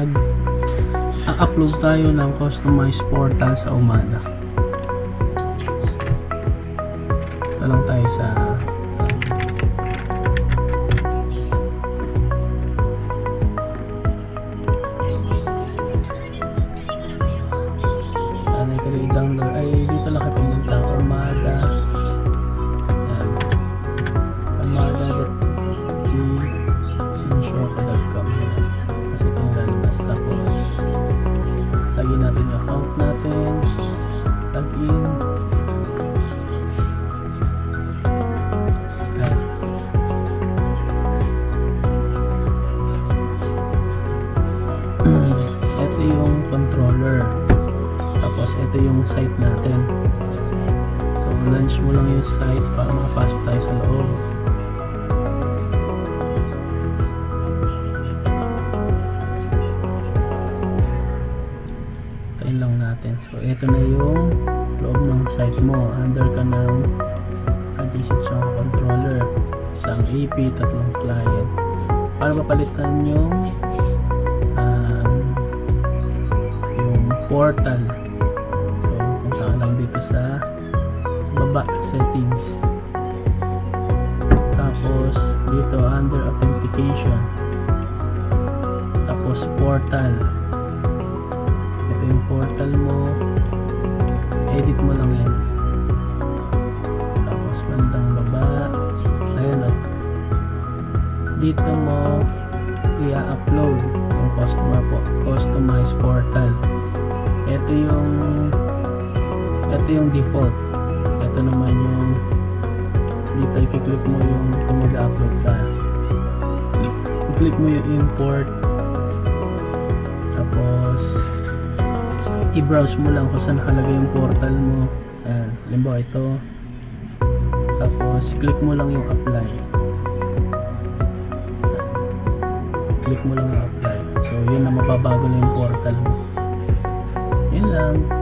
mag upload tayo ng customized portal sa Umada. Ito lang tayo sa ano ito yung site natin. So launch mo lang yung site para makapasok tayo sa loob. Tayo lang natin. So ito na yung loob ng site mo. Under ka ng adjacent controller. Isang AP tatlong client. Para mapalitan yung um, yung portal baba settings tapos dito under authentication. Tapos portal. Ito yung portal mo. Edit mo lang yan. Tapos bandang baba. Ayan o dito mo i-upload yung customer po customized portal. Ito yung ito yung default ito naman yung dito i-click mo yung kung mag-upload ka. I-click mo yung import. Tapos i-browse mo lang kung saan nakalagay yung portal mo. Ayan, limbawa ito. Tapos click mo lang yung apply. Click mo lang yung apply. So yun na mababago na yung portal mo. Yun lang